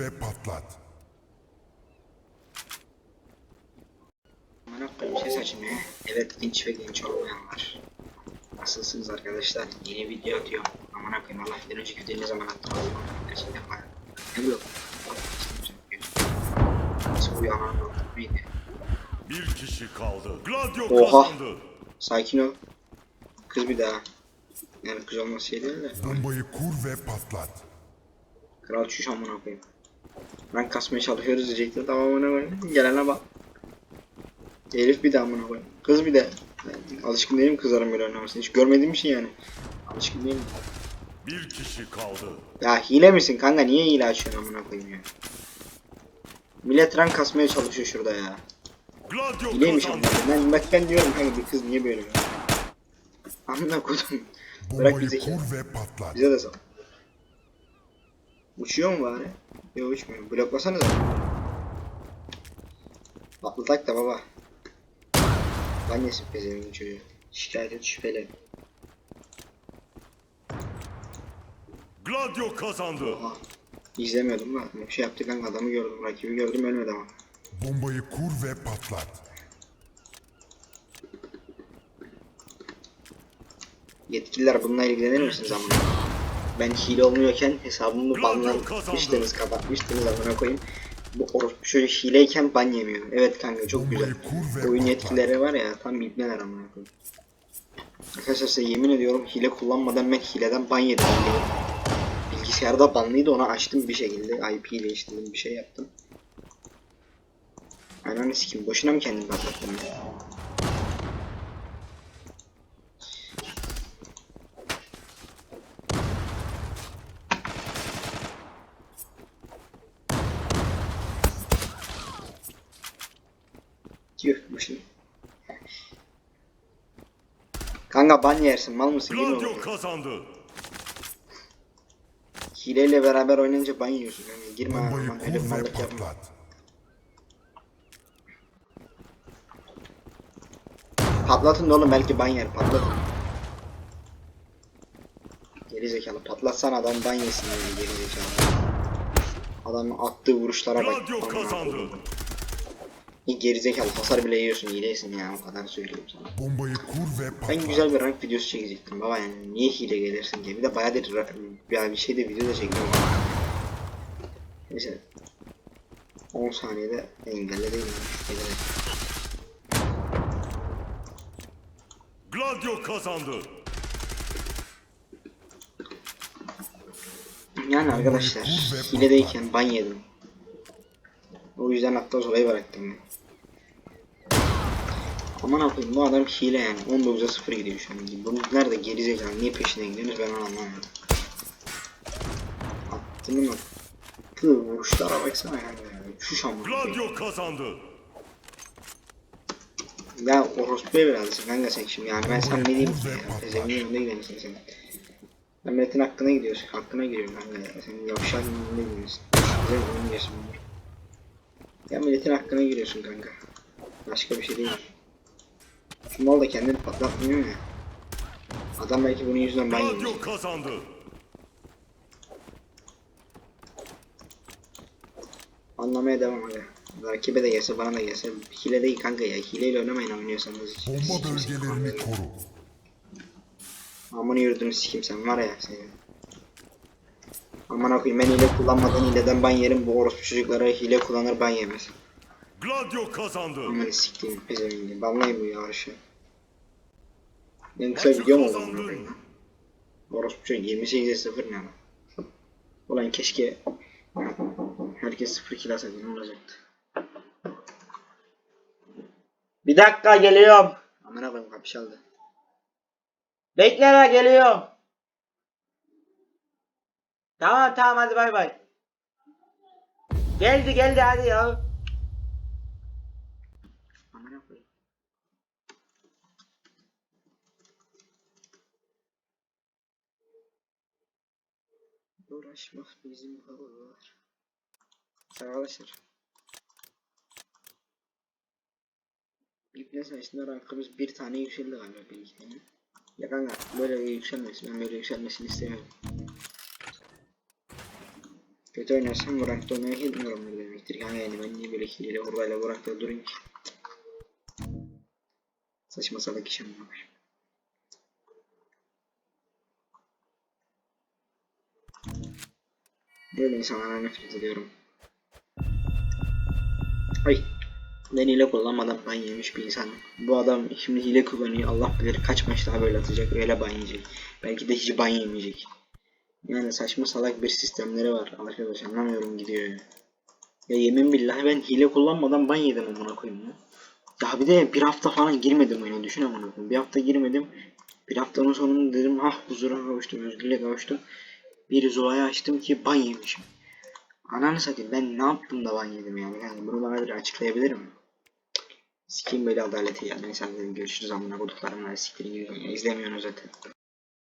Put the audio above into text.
ve patlat. Bana koyayım ses ya. Evet genç ve genç olmayanlar. Nasılsınız arkadaşlar? Yeni video atıyorum. Aman koyayım Allah bir önceki videoyu ne zaman attım? Gerçekten var. Ne bu? Nasıl bu yanan neydi? Bir kişi kaldı. Gladio Oha. kazandı. Sakin ol. Kız bir daha. Yani kız olması şey değil de. Bombayı kur ve patlat. Kral çüş amına koyayım. Ben kasmaya çalışıyoruz diyecekti. Tamam amına koyayım. Gelene bak. Herif bir de amına koyayım. Kız bir de. Yani alışkın değilim kızların böyle oynamasına. Hiç görmediğim şey yani. Alışkın değilim. Bir kişi kaldı. Ya hile misin kanka? Niye hile açıyorsun amına koyayım ya? Millet rank kasmaya çalışıyor şurada ya. Gladio Hileymiş amına. Ben, bak ben diyorum kanka bir kız niye böyle ya? Amına koydum. Bırak bizi. Bize de sal. Uçuyor mu bari? Yok uçmuyor. Bloklasanıza. Patlatak da baba. Lan yesin pezevenkin çocuğu. Şikayet et şüpheli. Gladio kazandı. Oha. İzlemiyordum da. Bir şey yaptı kanka adamı gördüm. Rakibi gördüm ölmedi ama. Bombayı kur ve patlat. Yetkililer bununla ilgilenir misiniz amına? Ben hile olmuyorken hesabımı banlamıştınız kapatmıştınız amına koyayım. Bu orospu çocuk hileyken ban yemiyor. Evet kanka çok güzel. Oyun yetkileri var ya tam ibneler amına koyayım. Arkadaşlar size yemin ediyorum hile kullanmadan ben hileden ban yedim. Bilgisayarda banlıydı ona açtım bir şekilde. IP değiştirdim bir şey yaptım. Ananı sikim boşuna mı kendimi patlattım ya? Tüh boşuna. Kanka ban yersin mal mısın? Gladio kazandı. Hileyle beraber oynayınca ban yiyorsun. Yani girme aman öyle mallık yapma. patlat. Patlatın da oğlum belki ban yer patlatın. Geri zekalı patlatsan adam ban yesin öyle geri zekalı. Adamın attığı vuruşlara bak. Gladio kazandı. Allah'ım. İyi geri zekalı hasar bile yiyorsun hilesin ya o kadar söyleyeyim sana. Bombayı kur ve patlat. Ben güzel bir rank videosu çekecektim baba yani niye hile gelirsin diye. Bir de bayağıdır ra- ya bir şey de video da çektim. Neyse. 10 saniyede. Engelledim. Gladio kazandı. Yani arkadaşlar hiledeyken ban yedim. O yüzden hatta olayı bıraktım ben. Aman akıyım bu adam hile yani 19'a 0 gidiyor şu an. Bu nerede gerizekalı niye peşine gidiyorsunuz ben onu anlamıyorum. Attığımın attığı vuruşlara baksana yani. Şu şamur. Gladio kazandı. Ya orospuya birazcık kanka sen şimdi yani ben sana ne diyeyim ki ya. Tezemin önünde gidemişsin sen. Ben milletin hakkına gidiyorsun. Hakkına giriyorum kanka ya. Sen yavşan önünde gidiyorsun. Güzel oyun diyorsun bunlar. Ya milletin hakkına giriyorsun kanka. Başka bir şey değil. Mal da kendini patlatmıyor ya. Adam belki bunun yüzünden ben. Gladio kazandı. Anlamaya devam hadi. Rakibe de gelse bana da gelse. Hile değil kanka ya. Hileyle oynamayın oynuyorsanız. hiç. Bomba Kimse bölgelerini kullanmıyor. koru. Amına yurdunu sikim sen var ya seni. Aman okuyayım ben hile kullanmadan hileden ban yerim bu orospu çocuklara hile kullanır ban yemez. Gladio kazandı. Aman siktiğim pezevengi. Banlayın bu yavaşı. Benim kısa Maçı videom oldu kazandın. amına koyayım. Orospu çocuk 28'e 0 ne ama. Ulan keşke herkes 0 kill alsaydı ne olacaktı. Bir dakika geliyorum. Amına koyayım kapı çaldı. Bekle la geliyorum. Tamam tamam hadi bay bay. Geldi geldi hadi ya. Uğraşmak bizim havalar. Arkadaşlar. İbne sayesinde rankımız bir tane yükseldi galiba bir iki. Ya kanka böyle yükselmesin ben böyle yükselmesini istemiyorum. Kötü oynarsam bu rankta oynamayı bilmiyorumdur demektir. Yani, yani ben niye böyle hileyle hurrayla bu rankta durayım ki? Saçma salak iş anlamış. Böyle insanlara nefret ediyorum. Ay. Ben hile kullanmadan ban yemiş bir insan. Bu adam şimdi hile kullanıyor. Allah bilir kaç maç daha böyle atacak. Öyle ban yiyecek. Belki de hiç ban yemeyecek. Yani saçma salak bir sistemleri var. Arkadaş anlamıyorum gidiyor ya. Ya yemin billahi ben hile kullanmadan ban yedim amına koyayım ya. Ya bir de bir hafta falan girmedim oyuna düşün amına koyayım. Bir hafta girmedim. Bir haftanın sonunda dedim ah huzura kavuştum, özgürlüğe kavuştum. Bir Zula'yı açtım ki ban yemişim. Ananı satayım ben ne yaptım da ban yedim yani. yani bunu bana bir açıklayabilir mi? Sikeyim böyle adaleti ya. Neyse hadi görüşürüz amına koduklarım. Hadi siktirin gidin. İzlemiyorsunuz zaten.